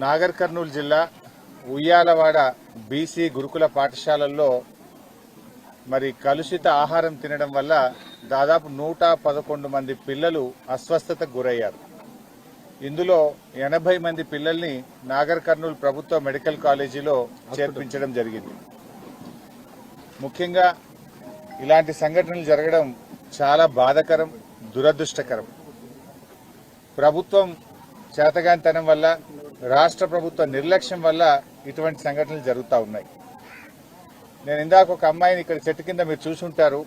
నాగర్ కర్నూలు జిల్లా ఉయ్యాలవాడ బీసీ గురుకుల పాఠశాలల్లో మరి కలుషిత ఆహారం తినడం వల్ల దాదాపు నూట పదకొండు మంది పిల్లలు అస్వస్థతకు గురయ్యారు. ఇందులో ఎనభై మంది పిల్లల్ని నాగర్ కర్నూలు ప్రభుత్వ మెడికల్ కాలేజీలో చేర్పించడం జరిగింది. ముఖ్యంగా ఇలాంటి సంఘటనలు జరగడం చాలా బాధకరం దురదృష్టకరం. ప్రభుత్వం చేతగానితనం వల్ల రాష్ట్ర ప్రభుత్వ నిర్లక్ష్యం వల్ల ఇటువంటి సంఘటనలు జరుగుతూ ఉన్నాయి. నేను ఇందాక ఒక అమ్మాయిని ఇక్కడ చెట్టు కింద మీరు చూసుంటారు.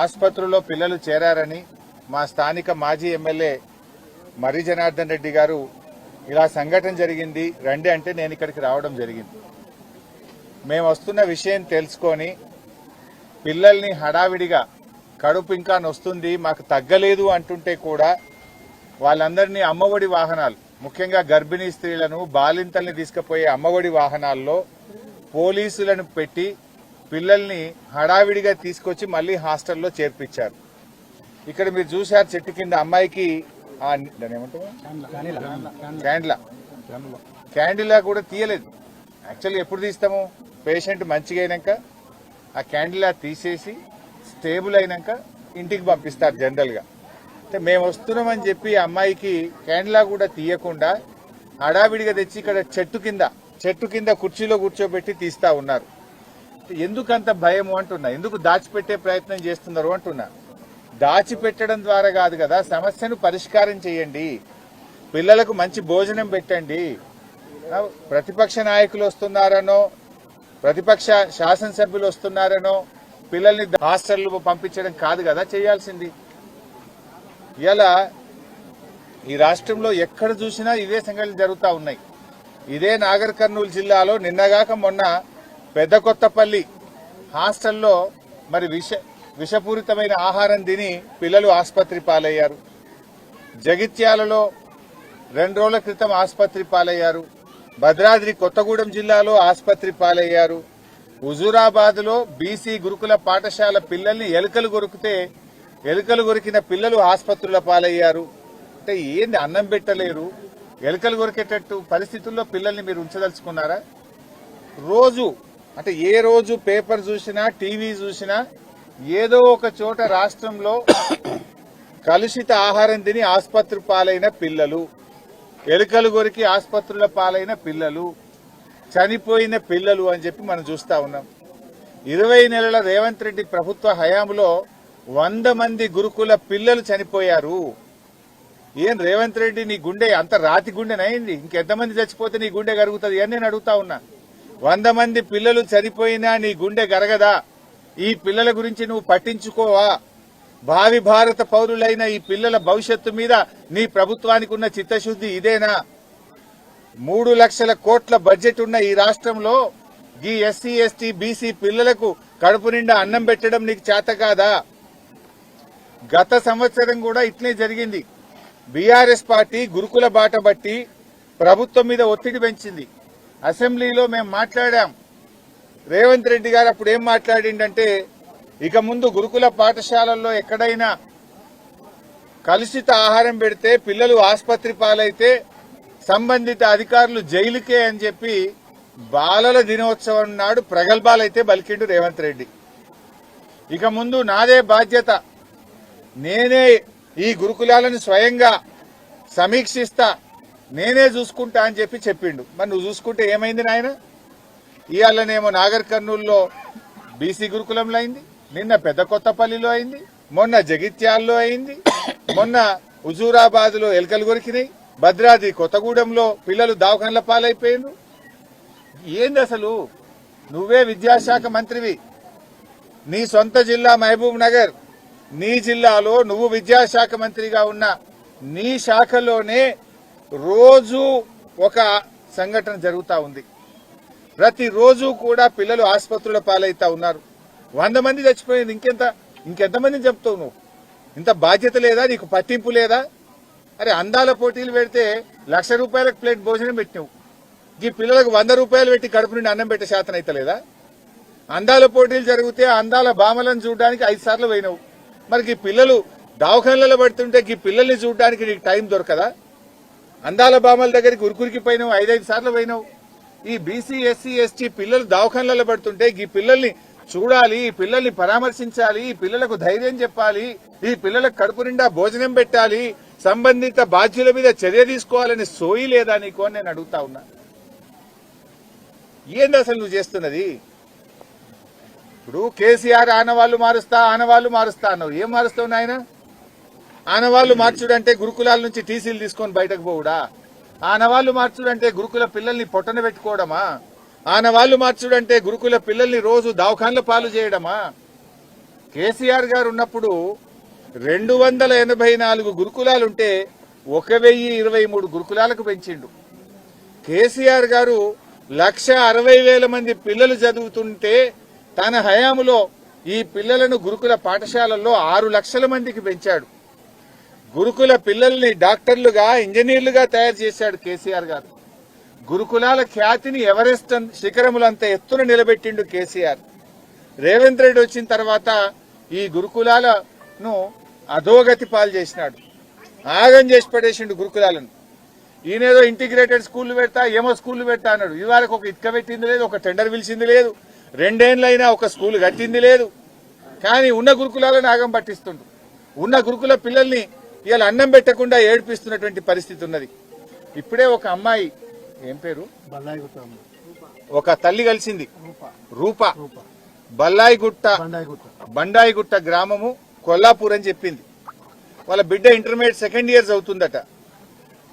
ఆసుపత్రిలో పిల్లలు చేరారని మా స్థానిక మాజీ ఎమ్మెల్యే మర్రి జనార్దన్ రెడ్డి గారు ఇలా సంఘటన జరిగింది రండి అంటే నేను ఇక్కడికి రావడం జరిగింది. మేము వస్తున్న విషయం తెలుసుకొని పిల్లల్ని హడావిడిగా కడుపు ఇంకా నొస్తుంది మాకు తగ్గలేదు అంటుంటే కూడా వాళ్ళందరినీ అమ్మఒడి వాహనాలు ముఖ్యంగా గర్భిణీ స్త్రీలను బాలింతల్ని తీసుకుపోయే అమ్మఒడి వాహనాల్లో పోలీసులను పెట్టి పిల్లల్ని హడావిడిగా తీసుకొచ్చి మళ్ళీ హాస్టల్లో చేర్పించారు. ఇక్కడ మీరు చూశారు చెట్టు కింద అమ్మాయికి ఆ ఏమంటారు? క్యాండ్లా. క్యాండిలా కూడా తీయలేదు. యాక్చువల్లీ ఎప్పుడు తీస్తాము? పేషెంట్ మంచిగా అయినాక ఆ క్యాండిలా తీసేసి స్టేబుల్ అయినాక ఇంటికి పంపిస్తారు జనరల్గా. మేము వస్తున్నామని చెప్పి అమ్మాయికి క్యాండ్లా కూడా తీయకుండా హడావిడిగా తెచ్చి ఇక్కడ చెట్టు కింద చెట్టు కింద కుర్చీలో కూర్చోబెట్టి తీస్తా ఉన్నారు. ఎందుకంత భయం అంటున్నా? ఎందుకు దాచిపెట్టే ప్రయత్నం చేస్తున్నారు అంటున్నా? దాచిపెట్టడం ద్వారా కాదు కదా సమస్యను పరిష్కారం చేయండి. పిల్లలకు మంచి భోజనం పెట్టండి. ప్రతిపక్ష నాయకులు వస్తున్నారనో ప్రతిపక్ష శాసనసభ్యులు వస్తున్నారనో పిల్లల్ని హాస్టల్ పంపించడం కాదు కదా చేయాల్సింది. ఇలా ఈ రాష్ట్రంలో ఎక్కడ చూసినా ఇవే సంఘటనలు జరుగుతూ ఉన్నాయి. ఇదే నాగర్ కర్నూలు జిల్లాలో నిన్నగాక మొన్న పెద్ద కొత్తపల్లి హాస్టల్లో మరి విష విషపూరితమైన ఆహారం తిని పిల్లలు ఆసుపత్రి పాలయ్యారు. జగిత్యాలలో రెండు రోజుల క్రితం ఆసుపత్రి పాలయ్యారు. భద్రాద్రి కొత్తగూడెం జిల్లాలో ఆసుపత్రి పాలయ్యారు. హుజూరాబాద్లో బీసీ గురుకుల పాఠశాల పిల్లల్ని ఎలుకలు కొరికితే ఎలుకలు కొరికిన పిల్లలు ఆసుపత్రుల పాలయ్యారు. అంటే ఏంది అన్నం పెట్టలేరు? ఎలుకలు కొరికేటట్టు పరిస్థితుల్లో పిల్లల్ని మీరు ఉంచదలుచుకున్నారా? రోజు అంటే ఏ రోజు పేపర్ చూసినా టీవీ చూసినా ఏదో ఒక చోట రాష్ట్రంలో కలుషిత ఆహారం తిని ఆసుపత్రి పాలైన పిల్లలు ఎలుకలు కొరికి ఆసుపత్రుల పాలైన పిల్లలు చనిపోయిన పిల్లలు అని చెప్పి మనం చూస్తా ఉన్నాం. ఇరవై నెలల రేవంత్ రెడ్డి ప్రభుత్వ హయాంలో వంద మంది గురుకుల పిల్లలు చనిపోయారు. ఏం రేవంత్ రెడ్డి నీ గుండె అంత రాతి గుండెనైంది ఇంకెంతమంది చచ్చిపోతే నీ గుండె కరుగుతుంది? అని నేను అడుగుతా ఉన్నా. వంద మంది పిల్లలు చనిపోయినా నీ గుండె గరగదా ఈ పిల్లల గురించి నువ్వు పట్టించుకోవా? భావి భారత పౌరులైన ఈ పిల్లల భవిష్యత్తు మీద నీ ప్రభుత్వానికి ఉన్న చిత్తశుద్ధి ఇదేనా? మూడు లక్షల కోట్ల బడ్జెట్ ఉన్న ఈ రాష్ట్రంలో ఈ ఎస్సీ ఎస్టీ బీసీ పిల్లలకు కడుపు నిండా అన్నం పెట్టడం నీకు చేత కాదా? గత సంవత్సరం కూడా ఇట్లే జరిగింది. బీఆర్ఎస్ పార్టీ గురుకుల బాట బట్టి ప్రభుత్వం మీద ఒత్తిడి పెంచింది. అసెంబ్లీలో మేము మాట్లాడాం. రేవంత్ రెడ్డి గారు అప్పుడు ఏం మాట్లాడిండంటే ఇక ముందు గురుకుల పాఠశాలల్లో ఎక్కడైనా కలుషిత ఆహారం పెడితే పిల్లలు ఆసుపత్రి పాలైతే సంబంధిత అధికారులు జైలుకే అని చెప్పి బాలల దినోత్సవం నాడు ప్రగల్భాలైతే బలికిండు రేవంత్ రెడ్డి. ఇక ముందు నాదే బాధ్యత. నేనే ఈ గురుకులాలను స్వయంగా సమీక్షిస్తా నేనే చూసుకుంటా అని చెప్పి చెప్పిండు. మరి నువ్వు చూసుకుంటే ఏమైంది నాయన? ఇవాళనేమో నాగర్ కర్నూలులో బీసీ గురుకులంలో అయింది నిన్న పెద్ద కొత్తపల్లిలో అయింది మొన్న జగిత్యాల్లో అయింది మొన్న హుజూరాబాద్లో ఎలకలు కొరికినాయి భద్రాద్రి కొత్తగూడెంలో పిల్లలు దవాఖాన్ల పాలైపోయిండ్రు. ఏంది అసలు? నువ్వే విద్యాశాఖ మంత్రివి. నీ సొంత జిల్లా మహబూబ్ నగర్. నీ జిల్లాలో నువ్వు విద్యాశాఖ మంత్రిగా ఉన్న నీ శాఖలోనే రోజు ఒక సంఘటన జరుగుతూ ఉంది. ప్రతిరోజు కూడా పిల్లలు ఆసుపత్రుల పాలైతా ఉన్నారు. వంద మంది చచ్చిపోయింది ఇంకెంత? ఇంకెంతమందిని చెప్తావు నువ్వు? ఇంత బాధ్యత లేదా? నీకు పట్టింపు లేదా? అరే అందాల పోటీలు పెడితే లక్ష రూపాయలకు ప్లేట్ భోజనం పెట్టినావు. ఈ పిల్లలకు వంద రూపాయలు పెట్టి కడుపు నుండి అన్నం పెట్టే శాతం అయితే లేదా? అందాల పోటీలు జరిగితే అందాల భామలను చూడడానికి ఐదు సార్లు పోయినావు. మరి ఈ పిల్లలు దవాఖానలలో పడుతుంటే ఈ పిల్లల్ని చూడడానికి నీకు టైం దొరకదా? అందాల బామల దగ్గరికి ఉరుకురికి పోయినావు ఐదైదు సార్లు పోయినావు. ఈ బీసీ ఎస్సీ ఎస్టీ పిల్లలు దవాఖానలలో పడుతుంటే ఈ పిల్లల్ని చూడాలి ఈ పిల్లల్ని పరామర్శించాలి ఈ పిల్లలకు ధైర్యం చెప్పాలి ఈ పిల్లలకు కడుపు నిండా భోజనం పెట్టాలి సంబంధిత బాధ్యుల మీద చర్య తీసుకోవాలని సోయి లేదా నీకు అని నేను అడుగుతా ఉన్నా. ఏంది అసలు నువ్వు చేస్తున్నది? ఇప్పుడు కేసీఆర్ ఆనవాళ్ళు మారుస్తా ఆనవాళ్ళు మారుస్తా అన్నావు. ఏం మారుస్తావు నాయన? ఆనవాళ్ళు మార్చుడంటే గురుకులాల నుంచి టీసీలు తీసుకొని బయటకు పోవుడా? ఆనవాళ్ళు మార్చుడంటే గురుకుల పిల్లల్ని పొట్టన పెట్టుకోవడమా? ఆనవాళ్ళు మార్చుడంటే గురుకుల పిల్లల్ని రోజు దవాఖాన్ల పాలు చేయడమా? కేసీఆర్ గారు ఉన్నప్పుడు రెండు వందల ఎనభై నాలుగు గురుకులాలుంటే ఒక వెయ్యి ఇరవై మూడు గురుకులాలకు పెంచిండు. కేసీఆర్ గారు లక్ష అరవై వేల మంది పిల్లలు చదువుతుంటే తన హయాములో ఈ పిల్లలను గురుకుల పాఠశాలల్లో ఆరు లక్షల మందికి పెంచాడు. గురుకుల పిల్లల్ని డాక్టర్లుగా ఇంజనీర్లుగా తయారు చేశాడు కేసీఆర్ గారు. గురుకులాల ఖ్యాతిని ఎవరెస్ట్ శిఖరములంత ఎత్తున నిలబెట్టిండు కేసీఆర్. రేవంత్ రెడ్డి వచ్చిన తర్వాత ఈ గురుకులాలను అధోగతి పాలు చేసినాడు. ఆగం చేసి పడేసిండు గురుకులాలను. ఈయనేదో ఇంటిగ్రేటెడ్ స్కూల్ పెడతా ఏమో స్కూల్ పెడతా అన్నాడు. ఇవాళకి ఒక ఇటుక పెట్టింది లేదు ఒక టెండర్ పిలిచింది లేదు. రెండేళ్ళైనా ఒక స్కూల్ కట్టింది లేదు. కానీ ఉన్న గురుకులాలను ఆగం పట్టిస్తుండు ఉన్న గురుకుల పిల్లల్ని ఇవాళ అన్నం పెట్టకుండా ఏడిపిస్తున్నటువంటి పరిస్థితి ఉన్నది. ఇప్పుడే ఒక అమ్మాయి ఏం పేరు? ఒక తల్లి కలిసింది. రూప. బల్లాయిగుట్ట బండాయి గుట్ట బండాయిగుట్ట. గ్రామము కొల్లాపూర్ అని చెప్పింది. వాళ్ళ బిడ్డ ఇంటర్మీడియట్ సెకండ్ ఇయర్స్ అవుతుందట.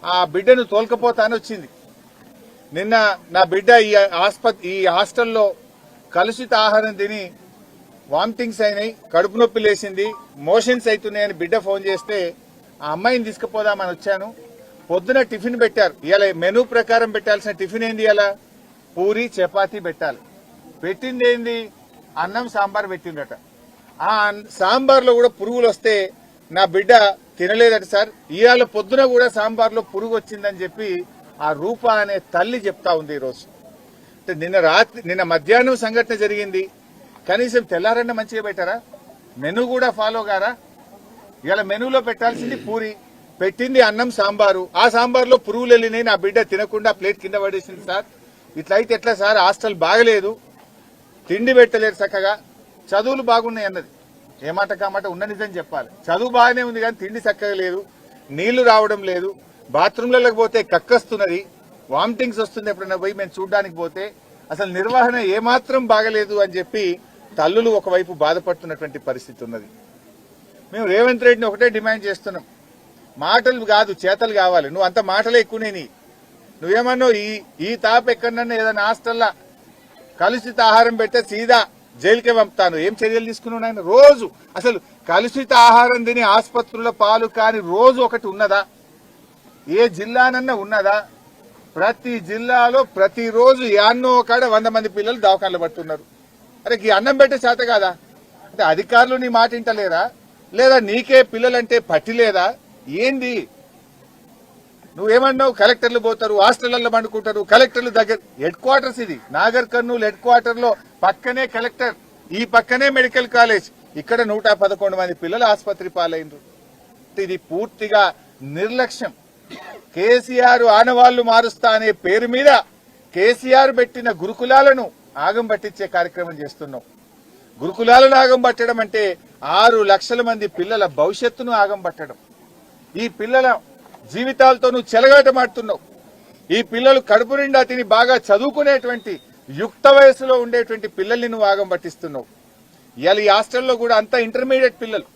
ఆ బిడ్డను తోలుకపోతానని వచ్చింది. నిన్న నా బిడ్డ ఈ ఆస్పత్ ఈ హాస్టల్లో కలుషిత ఆహారం తిని వామిటింగ్స్ అయినాయి కడుపు నొప్పి లేచింది మోషన్స్ అవుతున్నాయని బిడ్డ ఫోన్ చేస్తే ఆ అమ్మాయిని తీసుకుపోదామని వచ్చాను. పొద్దున టిఫిన్ పెట్టారు. ఇవాళ మెనూ ప్రకారం పెట్టాల్సిన టిఫిన్ ఏంది ఇలా పూరి చపాతీ పెట్టాలి. పెట్టింది ఏంది? అన్నం సాంబార్ పెట్టిండట ఆ సాంబార్లో కూడా పురుగులు వస్తే నా బిడ్డ తినలేదట సార్. ఇవాళ పొద్దున కూడా సాంబార్లో పురుగు వచ్చిందని చెప్పి ఆ రూప అనే తల్లి చెప్తా ఉంది ఈరోజు. నిన్న రాత్రి నిన్న మధ్యాహ్నం సంఘటన జరిగింది. కనీసం తెల్లారన్న మంచిగా పెట్టారా? మెనూ కూడా ఫాలో గారా ఇలా మెనూలో పెట్టాల్సింది పూరి. పెట్టింది అన్నం సాంబారు. ఆ సాంబార్లో పురుగులు వెళ్ళినాయి. నా బిడ్డ తినకుండా ప్లేట్ కింద పడేసింది సార్. ఇట్లయితే ఎట్లా సార్? హాస్టల్ బాగలేదు. తిండి పెట్టలేరు చక్కగా. చదువులు బాగున్నాయి అన్నది. ఏ మాట కామాట ఉన్న నిజం చెప్పాలి. చదువు బాగానే ఉంది కానీ తిండి చక్కగా లేదు. నీళ్ళు రావడం లేదు. బాత్రూంలకు పోతే కక్కస్తున్నది. వామిటింగ్స్ వస్తుంది ఎప్పుడైనా పోయి మేము చూడడానికి పోతే అసలు నిర్వహణ ఏమాత్రం బాగలేదు అని చెప్పి తల్లులు ఒకవైపు బాధపడుతున్నటువంటి పరిస్థితి ఉన్నది. మేము రేవంత్ రెడ్డిని ఒకటే డిమాండ్ చేస్తున్నాం. మాటలు కాదు చేతలు కావాలి. నువ్వు అంత మాటలే ఎక్కువనే నీ నువ్వేమన్నా ఈ ఈ తాప ఎక్కడన్నా ఏదైనా హాస్టల్లా కలుషిత ఆహారం పెడితే సీదా జైలుకే పంపుతాను. ఏం చర్యలు తీసుకున్నావు నాయన? రోజు. అసలు కలుషిత ఆహారం తిని ఆసుపత్రుల పాలు కాని రోజు ఒకటి ఉన్నదా? ఏ జిల్లానన్నా ఉన్నదా? ప్రతి జిల్లాలో ప్రతిరోజు యాన్నో కాడ వంద మంది పిల్లలు దవాఖానలు పడుతున్నారు. అరే ఈ అన్నం పెట్టే చేత కాదా? అంటే అధికారులు నీ మాట వింటలేరా? లేదా నీకే పిల్లలంటే పట్టి లేదా? ఏంది? నువ్వేమన్నావు? కలెక్టర్లు పోతారు హాస్టళ్ళలో పండుకుంటారు కలెక్టర్లు దగ్గర హెడ్ క్వార్టర్స్ ఇది. నాగర్ కర్నూలు హెడ్ క్వార్టర్లో పక్కనే కలెక్టర్ ఈ పక్కనే మెడికల్ కాలేజ్. ఇక్కడ నూట పదకొండు మంది పిల్లలు ఆసుపత్రి పాలైనరు ఇది పూర్తిగా నిర్లక్ష్యం. కేసీఆర్ ఆనవాళ్ళు మారుస్తా అనే పేరు మీద కేసీఆర్ పెట్టిన గురుకులాలను ఆగం పట్టించే కార్యక్రమం చేస్తున్నాం. గురుకులాలను ఆగం పట్టడం అంటే ఆరు లక్షల మంది పిల్లల భవిష్యత్తును ఆగం పట్టడం. ఈ పిల్లల జీవితాలతో నువ్వు చెలగాటమాడుతున్నావు ఈ పిల్లలు కడుపు నిండా తిని బాగా చదువుకునేటువంటి యుక్త వయసులో ఉండేటువంటి పిల్లల్ని నువ్వు ఆగం పట్టిస్తున్నావు. ఇవాళ ఈ హాస్టల్లో కూడా అంతా ఇంటర్మీడియట్ పిల్లలు.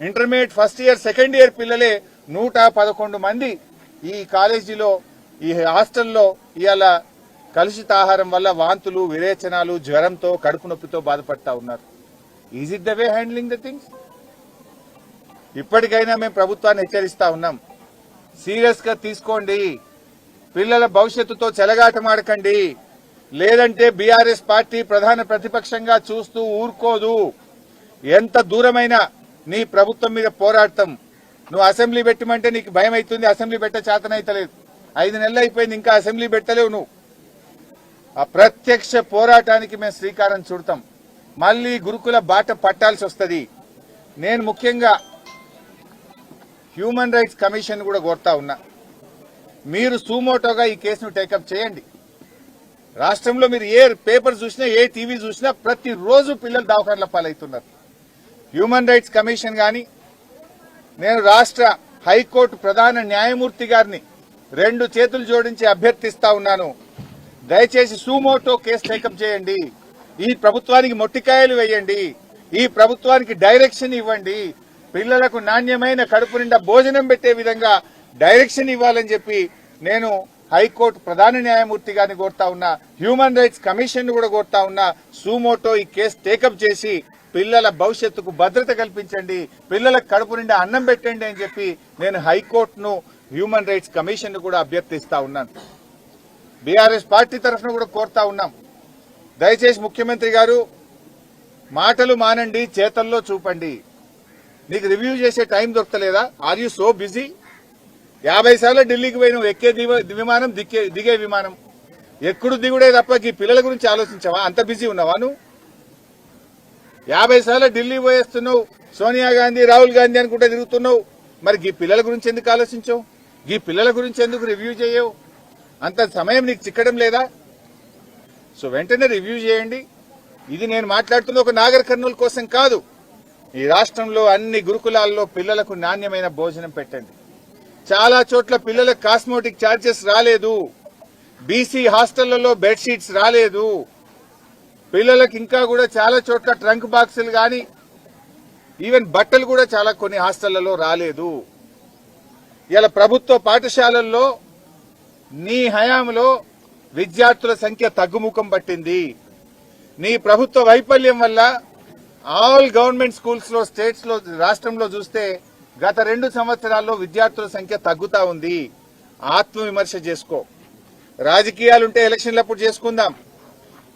Intermediate first year second year పిల్లలే నూట పదకొండు మంది ఈ కాలేజీలో ఈ హాస్టల్లో ఇవాళ కలుషిత ఆహారం వల్ల వాంతులు విరేచనాలు జ్వరంతో కడుపు నొప్పితో బాధపడతా ఉన్నారు. Is it the way handling the things ఇప్పటికైనా మేము ప్రభుత్వాన్ని హెచ్చరిస్తా ఉన్నాం. సీరియస్గా తీసుకోండి. పిల్లల భవిష్యత్తుతో చెలగాటమాడకండి. లేదంటే బీఆర్ఎస్ పార్టీ ప్రధాన ప్రతిపక్షంగా చూస్తూ ఊరుకోదు. ఎంత దూరమైనా నీ ప్రభుత్వం మీద పోరాడతాం. నువ్వు అసెంబ్లీ పెట్టమంటే నీకు భయం అవుతుంది అసెంబ్లీ పెట్ట చేతనైతలేదు ఐదు నెలలు అయిపోయింది ఇంకా అసెంబ్లీ పెట్టలేవు నువ్వు. ఆ ప్రత్యక్ష పోరాటానికి మేము శ్రీకారం చుడతాం. మళ్ళీ గురుకుల బాట పట్టాల్సి వస్తుంది. నేను ముఖ్యంగా హ్యూమన్ రైట్స్ కమిషన్ కూడా కోరుతా ఉన్నా. మీరు సూమోటోగా ఈ కేసును టేకప్ చేయండి. రాష్ట్రంలో మీరు ఏ పేపర్ చూసినా ఏ టీవీ చూసినా ప్రతిరోజు పిల్లలు దవాఖానల పాలవుతున్నారు. హ్యూమన్ రైట్స్ కమిషన్ కానీ నేను రాష్ట్ర హైకోర్టు ప్రధాన న్యాయమూర్తి గారిని రెండు చేతులు జోడించి అభ్యర్థిస్తా ఉన్నాను. దయచేసి సూమోటో కేసు టేకప్ చేయండి. ఈ ప్రభుత్వానికి మొట్టికాయలు వేయండి. ఈ ప్రభుత్వానికి డైరెక్షన్ ఇవ్వండి. పిల్లలకు నాణ్యమైన కడుపు నిండా భోజనం పెట్టే విధంగా డైరెక్షన్ ఇవ్వాలని చెప్పి నేను హైకోర్టు ప్రధాన న్యాయమూర్తి గారిని కోరుతా ఉన్నా హ్యూమన్ రైట్స్ కమిషన్ కూడా కోరుతా ఉన్నా సూమోటో ఈ కేసు టేకప్ చేసి పిల్లల భవిష్యత్తుకు భద్రత కల్పించండి పిల్లలకు కడుపు నిండా అన్నం పెట్టండి అని చెప్పి నేను హైకోర్టును హ్యూమన్ రైట్స్ కమిషన్ కూడా అభ్యర్థిస్తా ఉన్నాను. బీఆర్ఎస్ పార్టీ తరఫున కూడా కోరుతా ఉన్నాం. దయచేసి ముఖ్యమంత్రి గారు మాటలు మానండి చేతల్లో చూపండి. నీకు రివ్యూ చేసే టైం దొరకలేదా? Are you so busy? యాభై సార్లు ఢిల్లీకి పోయి నువ్వు ఎక్కే విమానం దిక్కే దిగే విమానం. ఎక్కడు దిగుడే తప్ప ఈ పిల్లల గురించి ఆలోచించావా? అంత బిజీ ఉన్నావా నువ్వు? యాభై సార్లు ఢిల్లీ పోయేస్తున్నావు సోనియా గాంధీ రాహుల్ గాంధీ అనుకుంటే తిరుగుతున్నావు. మరి ఈ పిల్లల గురించి ఎందుకు ఆలోచించవు? ఈ పిల్లల గురించి ఎందుకు రివ్యూ చేయవు? అంత సమయం నీకు చిక్కడం లేదా? సో వెంటనే రివ్యూ చేయండి. ఇది నేను మాట్లాడుతున్న ఒక నాగర్ కర్నూలు కోసం కాదు. ఈ రాష్ట్రంలో అన్ని గురుకులాల్లో పిల్లలకు నాణ్యమైన భోజనం పెట్టండి. చాలా చోట్ల పిల్లలకు కాస్మోటిక్ ఛార్జెస్ రాలేదు. బీసీ హాస్టళ్ళలో బెడ్షీట్స్ రాలేదు. పిల్లలకు ఇంకా కూడా చాలా చోట్ల ట్రంక్ బాక్సులు కానీ ఈవెన్ బట్టలు కూడా చాలా కొన్ని హాస్టళ్ళలో రాలేదు. ఇలా ప్రభుత్వ పాఠశాలల్లో నీ హయాంలో విద్యార్థుల సంఖ్య తగ్గుముఖం పట్టింది. నీ ప్రభుత్వ వైఫల్యం వల్ల ఆల్ గవర్నమెంట్ స్కూల్స్లో స్టేట్స్లో రాష్ట్రంలో చూస్తే గత రెండు సంవత్సరాల్లో విద్యార్థుల సంఖ్య తగ్గుతా ఉంది. ఆత్మవిమర్శ చేసుకో. రాజకీయాలుంటే ఎలక్షన్లప్పుడు చేసుకుందాం.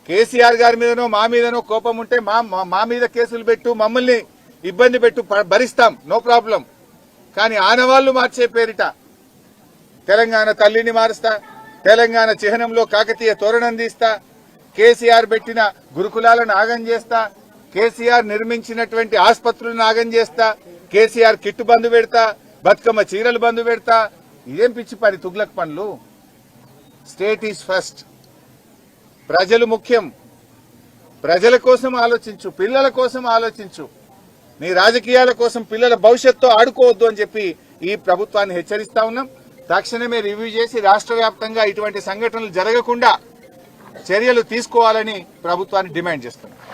కేసీఆర్ గారి మీదనో మా మీదనో కోపం ఉంటే మా మా- మీద కేసులు పెట్టు మమ్మల్ని ఇబ్బంది పెట్టు భరిస్తాం నో ప్రాబ్లం. కానీ ఆనవాళ్ళు మార్చే పేరిట తెలంగాణ తల్లిని మారుస్తా తెలంగాణ చిహ్నంలో కాకతీయ తోరణం తీస్తా కేసీఆర్ పెట్టిన గురుకులాలను ఆగం చేస్తా కేసీఆర్ నిర్మించినటువంటి ఆసుపత్రులను ఆగం చేస్తా కేసీఆర్ కిట్టు బంధు పెడతా బతుకమ్మ చీరలు బంధు పెడతా. ఇదేం పిచ్చి పని తుగ్లక్ పనులు? State is first. ప్రజలు ముఖ్యం. ప్రజల కోసం ఆలోచించు పిల్లల కోసం ఆలోచించు. నీ రాజకీయాల కోసం పిల్లల భవిష్యత్తు ఆడుకోవద్దు అని చెప్పి ఈ ప్రభుత్వాన్ని హెచ్చరిస్తా ఉన్నాం. తక్షణమే రివ్యూ చేసి రాష్ట్ర వ్యాప్తంగా ఇటువంటి సంఘటనలు జరగకుండా చర్యలు తీసుకోవాలని ప్రభుత్వాన్ని డిమాండ్ చేస్తున్నాం.